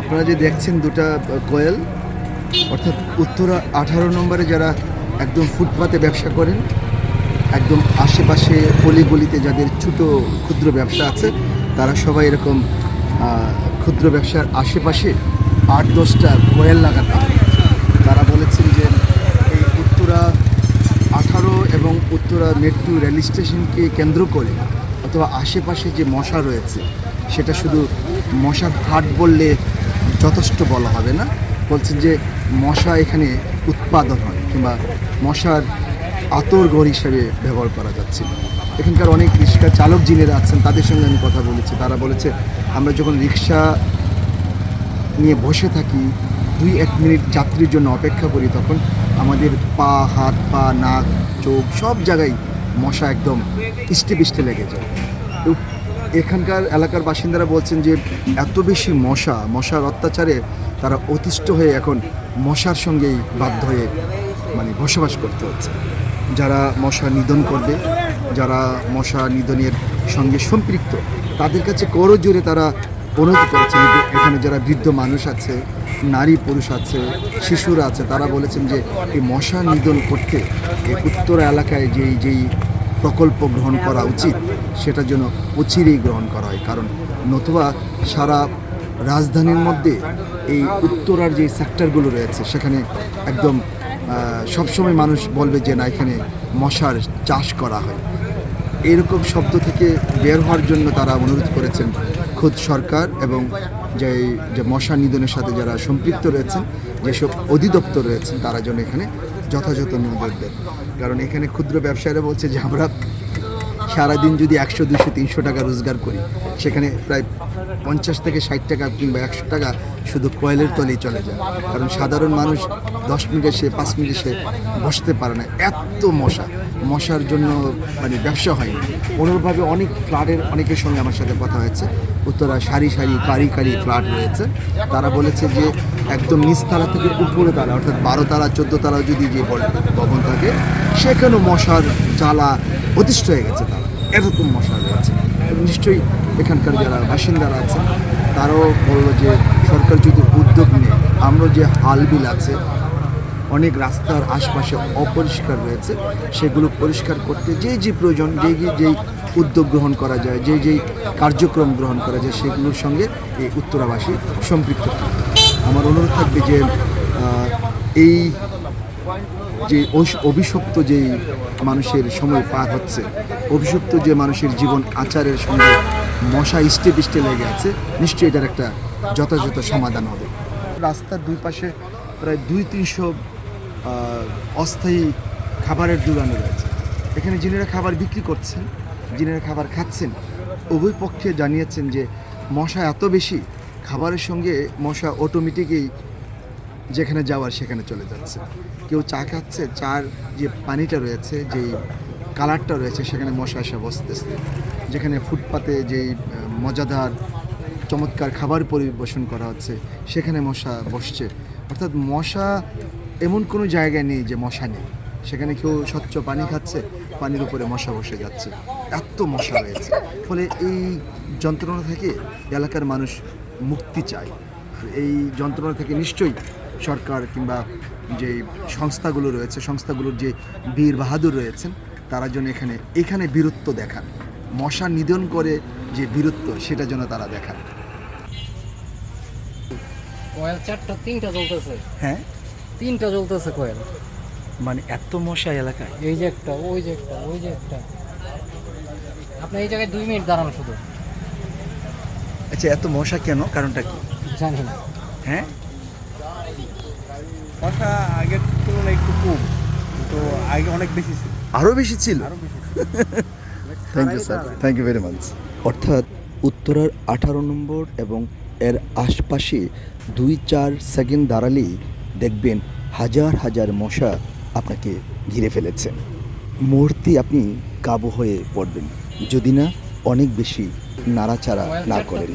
আপনারা যে দেখছেন দুটা কোয়েল, অর্থাৎ উত্তরা আঠারো নম্বরে যারা একদম ফুটপাতে ব্যবসা করেন, একদম আশেপাশে গলিতে যাদের ছোট ক্ষুদ্র ব্যবসা আছে, তারা সবাই এরকম ক্ষুদ্র ব্যবসার আশেপাশে আট, দশটা কোয়েল লাগাতে তারা বলেছেন যে এই উত্তরা আঠারো এবং উত্তরা মেট্রো রেল স্টেশনকে কেন্দ্র করে অথবা আশেপাশে যে মশা রয়েছে, সেটা শুধু মশার হাট বললে যথেষ্ট বলা হবে না। বলছেন যে মশা এখানে উৎপাদন হয় কিংবা মশার আতর ঘর হিসেবে ব্যবহার করা যাচ্ছে। এখানকার অনেক রিক্সা চালক যিনিরা আছেন, তাদের সঙ্গে আমি কথা বলেছি। তারা বলেছে, আমরা যখন রিক্সা নিয়ে বসে থাকি, দুই এক মিনিট যাত্রীর জন্য অপেক্ষা করি, তখন আমাদের পা, হাত, পা, নাক, চোখ সব জায়গায় মশা একদম ইষ্টে পিষ্টে লেগে যায়। এখানকার এলাকার বাসিন্দারা বলছেন যে এত বেশি মশা, মশার অত্যাচারে তারা অতিষ্ঠ হয়ে এখন মশার সঙ্গেই বাধ্য হয়ে মানে বসবাস করতে হচ্ছে। যারা মশা নিধন করবে, যারা মশা নিধনের সঙ্গে সম্পৃক্ত, তাদের কাছে করো জোরে তারা অনুরোধ করেছেন। এখানে যারা বৃদ্ধ মানুষ আছে, নারী পুরুষ আছে, শিশুরা আছে, তারা বলেছেন যে এই মশা নিধন করতে এই উত্তর এলাকায় যেই যেই প্রকল্প গ্রহণ করা উচিত সেটা যেন অচিরেই গ্রহণ করা হয়। কারণ নতুবা সারা রাজধানীর মধ্যে এই উত্তরার যে সেক্টরগুলো রয়েছে, সেখানে একদম সবসময় মানুষ বলবে যে, না, এখানে মশার চাষ করা হয়। এরকম শব্দ থেকে বের হওয়ার জন্য তারা অনুরোধ করেছেন খোদ সরকার এবং যে যে মশা নিধনের সাথে যারা সম্পৃক্ত রয়েছেন, যেসব অধিদপ্তর রয়েছেন, তারা যেন এখানে যথাযথ নজর দেন। কারণ এখানে ক্ষুদ্র ব্যবসায়ীরা বলছে যে আমরা সারাদিন যদি একশো দুশো তিনশো টাকা রোজগার করি, সেখানে প্রায় পঞ্চাশ থেকে ষাট টাকা কিংবা একশো টাকা শুধু কয়েলের তলেই চলে যায়। কারণ সাধারণ মানুষ দশ মিনিটে সে, পাঁচ মিনিটে সে বসতে পারে না। এত মশা। মশার জন্য মানে ব্যবসা হয়নি। অনুরূপভাবে অনেক ফ্ল্যাটের অনেকের সঙ্গে আমার সাথে কথা হয়েছে। উত্তরা সারি সারি কারি কারি ফ্ল্যাট রয়েছে। তারা বলেছে যে একদম নিচ নিচতলা থেকে উপরে তালা, অর্থাৎ বারো তালা, চোদ্দ তালা যদি যে ভবন থাকে, সেখানেও মশার জ্বালা অতিষ্ঠ হয়ে গেছে। তারা এরকম মশা রয়েছে নিশ্চয়ই এখানকার যারা বাসিন্দারা আছে, তারাও বলল যে সরকার যদি উদ্যোগ নিয়ে, আমরা যে হালবিল আছে, অনেক রাস্তার আশপাশে অপরিষ্কার রয়েছে, সেগুলো পরিষ্কার করতে যে যে প্রয়োজন, যে যেই উদ্যোগ গ্রহণ করা যায়, যে যেই কার্যক্রম গ্রহণ করা যায়, সেগুলোর সঙ্গে এই উত্তরাবাসী সম্পৃক্ত আমার অনুরোধ থাকবে যে এই যে অভিশপ্ত যে মানুষের সময় পার হচ্ছে, অভিশপ্ত যে মানুষের জীবন আচারের সঙ্গে মশা ইষ্টে পিষ্টে লেগে আছে, নিশ্চয়ই এটার একটা যথাযথ সমাধান হবে। রাস্তার দুই পাশে প্রায় দুই তিনশো অস্থায়ী খাবারের দোকান রয়েছে। এখানে যিনারা খাবার বিক্রি করছেন, যিনারা খাবার খাচ্ছেন, উভয় পক্ষে জানিয়েছেন যে মশা এত বেশি, খাবারের সঙ্গে মশা অটোমেটিকই যেখানে যাওয়ার সেখানে চলে যাচ্ছে। কেউ চা খাচ্ছে, চার যে পানিটা রয়েছে, যেই কালারটা রয়েছে, সেখানে মশা এসে বসতেছে। যেখানে ফুটপাতে যেই মজাদার, চমৎকার খাবার পরিবেশন করা হচ্ছে, সেখানে মশা বসছে। অর্থাৎ মশা এমন কোনো জায়গায় নেই যে মশা নেই। সেখানে কেউ স্বচ্ছ পানি খাচ্ছে, পানির উপরে মশা বসে যাচ্ছে। এত মশা রয়েছে। ফলে এই যন্ত্রণা থেকে এলাকার মানুষ মুক্তি চায়। এই যন্ত্রণা থেকে নিশ্চয়ই সরকার কিংবা যে সংস্থাগুলো রয়েছে সংস্থাগুলোর যে বীর বাহাদুর রয়েছেন তারা যেন এখানে এখানে বীরত্ব দেখান। মশা নিধন করে যে বীরত্ব সেটা যেন তারা দেখান। কয়েল চারটা তিনটা জ্বলতেছে। হ্যাঁ? তিনটা জ্বলতেছে কয়েল। মানে এত মশা এলাকায়? এই যে একটা ওই যে একটা ওই যে একটা। আপনি এই জায়গায় দুই মিনিট দাঁড়ান শুধু। আচ্ছা এত মশা কেন? কারণটা কি? জানি না। হ্যাঁ? মশা আগের তুলনায় একটু কম তো আগে অনেক বেশি ছিল। আরও বেশি ছিল? Thank you sir thank you very much অর্থাৎ উত্তরার আঠারো নম্বর এবং এর আশপাশে দুই চার সেকেন্ড দাঁড়ালেই দেখবেন হাজার হাজার মশা আপনাকে ঘিরে ফেলেছে। মুহূর্তে আপনি কাবু হয়ে পড়বেন যদি না অনেক বেশি নাড়াচাড়া না করেন।